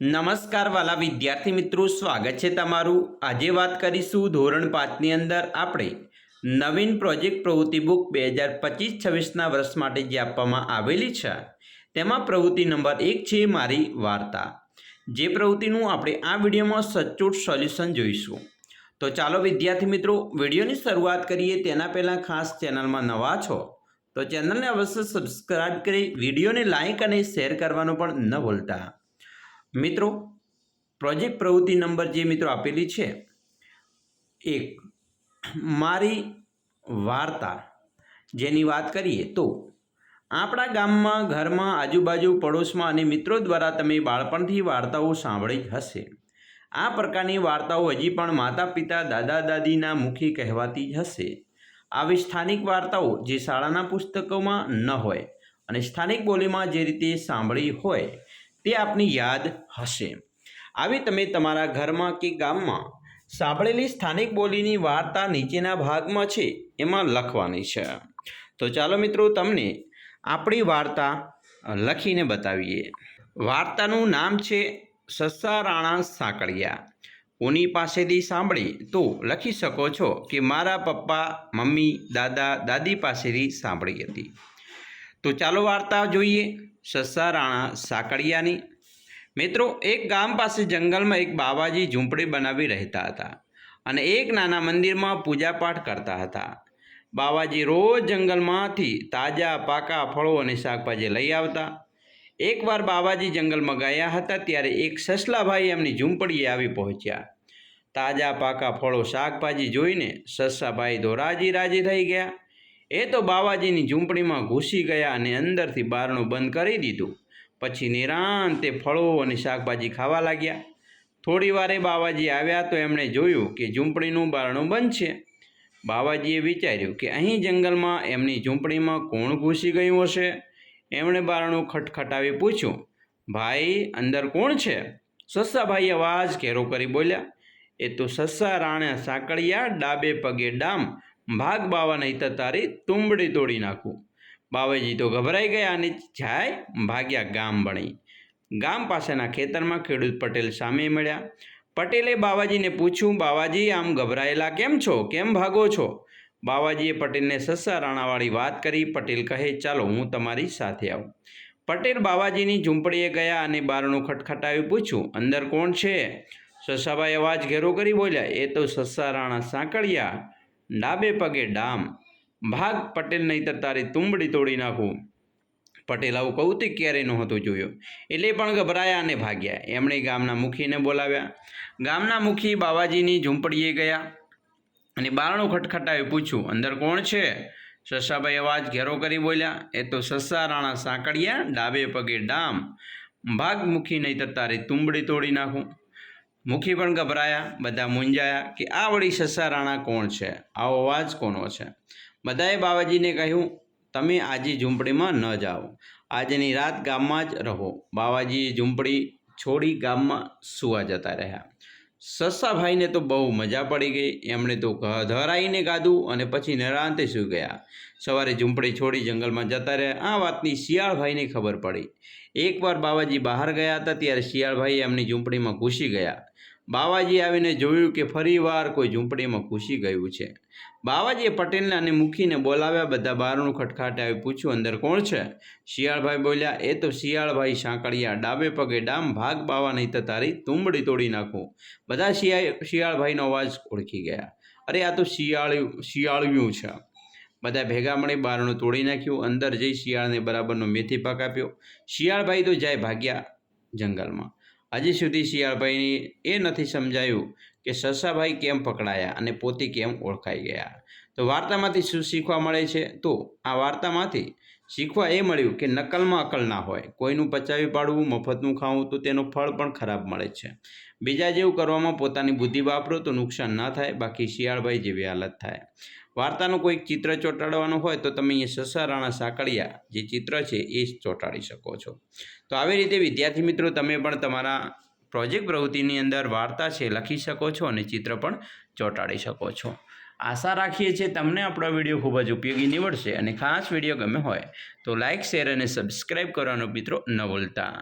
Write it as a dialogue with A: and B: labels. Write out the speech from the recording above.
A: નમસ્કાર વાલા વિદ્યાર્થી મિત્રો, સ્વાગત છે તમારું. આજે વાત કરીશું ધોરણ પાંચની અંદર આપણે નવીન પ્રોજેક્ટ પ્રવૃત્તિ બુક બે હજાર પચીસ છવ્વીસના વર્ષ માટે જે આપવામાં આવેલી છે, તેમાં પ્રવૃત્તિ નંબર એક છે મારી વાર્તા. જે પ્રવૃત્તિનું આપણે આ વિડીયોમાં સચોટ સોલ્યુશન જોઈશું. તો ચાલો વિદ્યાર્થી મિત્રો, વિડીયોની શરૂઆત કરીએ. તેના પહેલાં ખાસ ચેનલમાં નવા છો, તો ચેનલને અવશ્ય સબસ્ક્રાઇબ કરી વિડીયોને લાઇક અને શેર કરવાનું પણ ન ભૂલતા. મિત્રો, પ્રોજેક્ટ પ્રવૃત્તિ નંબર જે મિત્રો આપેલી છે, એક મારી વાર્તા, જેની વાત કરીએ તો, આપણા ગામમાં, ઘરમાં, આજુબાજુ, પડોશમાં અને મિત્રો દ્વારા તમે બાળપણથી વાર્તાઓ સાંભળી હશે. આ પ્રકારની વાર્તાઓ હજી પણ માતા પિતા દાદા દાદીના મુખી કહેવાતી જ હશે. આવી સ્થાનિક વાર્તાઓ જે શાળાના પુસ્તકોમાં ન હોય અને સ્થાનિક બોલીમાં જે રીતે સાંભળી હોય તે આપની યાદ હશે. આવી તમે તમારા ઘરમાં કે ગામમાં સાંભળેલી સ્થાનિક બોલીની વાર્તા નીચેના ભાગમાં છે, એમાં લખવાની છે. તો ચાલો મિત્રો તમને આપણી વાર્તા લખીને બતાવીએ. વાર્તાનું નામ છે સસ્સા રાણા સાંકળિયા. કોની પાસેથી સાંભળી તો લખી શકો છો કે મારા પપ્પા, મમ્મી, દાદા, દાદી પાસેથી સાંભળી હતી. તો ચાલો વાર્તા જોઈએ સસ્સા રાણા સાંકળિયાની. મિત્રો, એક ગામ પાસે જંગલમાં એક બાબાજી ઝૂંપડી બનાવી રહેતા હતા અને એક નાના મંદિરમાં પૂજાપાઠ કરતા હતા. બાબાજી રોજ જંગલમાંથી તાજા પાકા ફળો અને શાકભાજી લઈ આવતા. એકવાર બાબાજી જંગલમાં ગયા હતા ત્યારે એક સસલાભાઈ એમની ઝૂંપડીએ આવી પહોંચ્યા. તાજા પાકા ફળો, શાકભાજી જોઈને સસાભાઈ તો રાજી રાજી થઈ ગયા. એ તો બાવાજીની ઝૂંપડીમાં ઘૂસી ગયા અને અંદરથી બારણું બંધ કરી દીધું. પછી નિરાંતે ફળો અને શાકભાજી ખાવા લાગ્યા. થોડી વારે બાવાજી આવ્યા તો એમણે જોયું કે ઝૂંપડીનું બારણું બંધ છે. બાવાજીએ વિચાર્યું કે અહીં જંગલમાં એમની ઝૂંપડીમાં કોણ ઘૂસી ગયું હશે? એમણે બારણું ખટખટાવી પૂછ્યું, ભાઈ, અંદર કોણ છે? સસ્સાભાઈએ અવાજ ઘેરો કરી બોલ્યા, એ તો સસ્સા રાણા સાંકળિયા ડાબે પગે ડામ ભાગ બાવા નહીં તો તારી તુંબડી તોડી નાખું. બાવાજી તો ગભરાઈ ગયા અને જાય ભાગ્યા ગામ બણી ગામ પાસેના ખેતરમાં ખેડૂત પટેલ સામે મળ્યા. પટેલે બાવાજીને પૂછ્યું, બાવાજી, આમ ગભરાયેલા કેમ છો? કેમ ભાગો છો? બાવાજીએ પટેલને સસ્સા રાણાવાળી વાત કરી. પટેલ કહે, ચાલો, હું તમારી સાથે આવું. પટેલ બાવાજીની ઝૂંપડીએ ગયા અને બારણું ખટખટાવી પૂછ્યું, અંદર કોણ છે? સસાભાઈ અવાજ ઘેરો કરી બોલ્યા, એ તો સસ્સા રાણા સાંકળિયા. ડાબે પગે ડામ. ભાગ પટેલ નહીતર તારી તુંબડી તોડી નાખું. પટેલ આવું કૌતિક ક્યારેય નહોતું જોયું. એટલે પણ ગભરાયા અને ભાગ્યા. એમણે ગામના મુખીને બોલાવ્યા. ગામના મુખી બાવાજીની ઝૂંપડીએ ગયા અને બારણું ખટખટાવી પૂછ્યું, અંદર કોણ છે? સસાભાઈ અવાજ ઘેરો કરી બોલ્યા, એ તો સસ્સા રાણા સાંકળિયા, ડાબે પગે ડામ. ભાગ મુખી નહીં તારી તુંબડી તોડી નાખું. મુખી પણ ગભરાયા, બધા મૂંઝાયા કે આ વળી સસા રાણા કોણ છે? આવો અવાજ કોનો છે? બધાએ બાવાજીને કહ્યું, તમે આજે ઝૂંપડીમાં ન જાઓ. આજની રાત ગામમાં જ રહો. બાવાજીએ ઝૂંપડી છોડી ગામમાં સુવા જતા રહ્યા. સસ્સાભાઈને તો બહુ મજા પડી ગઈ. એમણે તો ધરાઈને ગાધું અને પછી નરાંતે સૂઈ ગયા. સવારે ઝૂંપડી છોડી જંગલમાં જતા રહ્યા. આ વાતની શિયાળભાઈને ખબર પડી. એકવાર બાવાજી બહાર ગયા હતા ત્યારે શિયાળભાઈ એમની ઝૂંપડીમાં ઘૂસી ગયા. બાવાજી આવીને જોયું કે ફરીવાર કોઈ ઝૂંપડીમાં ઘૂસી ગયું છે. બાવાજીએ પટેલને અને મુખીને બોલાવ્યા, બધા બારણું ખટખાટે આવી પૂછ્યું, અંદર કોણ છે? શિયાળભાઈ બોલ્યા, એ તો શિયાળભાઈ સાંકળિયા, ડાબે પગે ડામ, ભાગ બાવા નહીં તો તારી તુંબડી તોડી નાખું. બધા શિયા શિયાળભાઈનો અવાજ ઓળખી ગયા. અરે, આ તો શિયાળ્યું શિયાળ્યું છે. બધા ભેગા મળી બારણું તોડી નાખ્યું, અંદર જઈ શિયાળને બરાબરનો મેથી પાક આપ્યો. શિયાળભાઈ તો જાય ભાગ્યા જંગલમાં. હજી સુધી શિયાળભાઈને એ નથી સમજાયું કે સસાભાઈ કેમ પકડાયા અને પોતે કેમ ઓળખાઈ ગયા. તો વાર્તામાંથી શું શીખવા મળે છે? તો આ વાર્તામાંથી શીખવા એ મળ્યું કે નકલમાં અકલ ના હોય. કોઈનું પચાવી પાડવું, મફતનું ખાવું, તો તેનું ફળ પણ ખરાબ મળે છે. બીજા જેવું કરવામાં પોતાની બુદ્ધિ વાપરો તો નુકસાન ના થાય. બાકી શિયાળભાઈ જેવી હાલત થાય. વાર્તાનું કોઈક ચિત્ર ચોંટાડવાનું હોય તો તમે અહીંયા સસા રાણા સાંકળિયા જે ચિત્ર છે એ જ ચોંટાડી શકો છો. તો આવી રીતે વિદ્યાર્થી મિત્રો તમે પણ તમારા પ્રોજેક્ટ પ્રવૃત્તિની અંદર વાર્તા છે લખી શકો છો અને ચિત્ર પણ ચોંટાડી શકો છો. આશા રાખીએ છીએ તમને આપણો વીડિયો ખૂબ જ ઉપયોગી નીવડશે અને ખાસ વીડિયો ગમે હોય તો લાઇક શેર અને સબસ્ક્રાઈબ કરવાનો મિત્રો ન ભૂલતા.